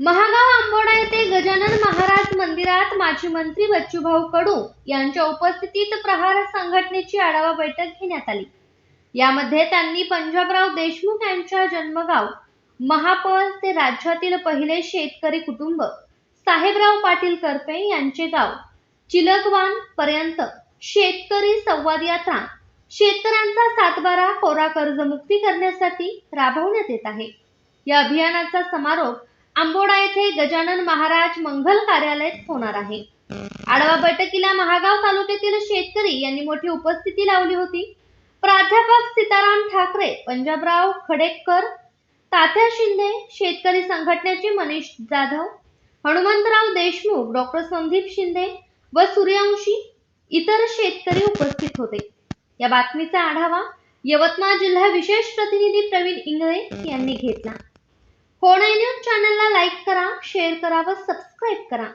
महागाव आंबोडा येथे माजी मंत्री बच्चूभाऊ कडू यांच्या उपस्थितीत प्रहार संघटनेची आढावा बैठक घेण्यात आली. यामध्ये त्यांनी पंजाबराव देशमुख यांच्या जन्मगाव महापौर ते राज्यातील पहिले शेतकरी कुटुंब साहेबराव पाटील करपे यांचे गाव चिलकवान पर्यंत शेतकरी संवाद यात्रा शेतकऱ्यांचा सातबारा कोरा कर्जमुक्ती करण्यासाठी राबवण्यात येत आहे. या अभियानाचा समारोप आंबोडा येथे गजानन महाराज मंगल कार्यालयात होणार आहे. आडवा बैठकीला महागाव तालुक्यातील शेतकरी यांनी मोठी उपस्थिती लावली होती. प्राध्यापक सीताराम ठाकरे पंजाबराव खडेकर तात्या शिंदे शेतकरी संघटनेचे मनीष जाधव हनुमंतराव देशमुख डॉक्टर संदीप शिंदे व सूर्यवंशी इतर शेतकरी उपस्थित होते. या बातमीचा आढावा यवतमाळ जिल्हा विशेष प्रतिनिधी प्रवीण इंगळे यांनी घेतला. होणाई न्यूज चॅनलला लाईक करा शेअर करा व सबस्क्राईब करा.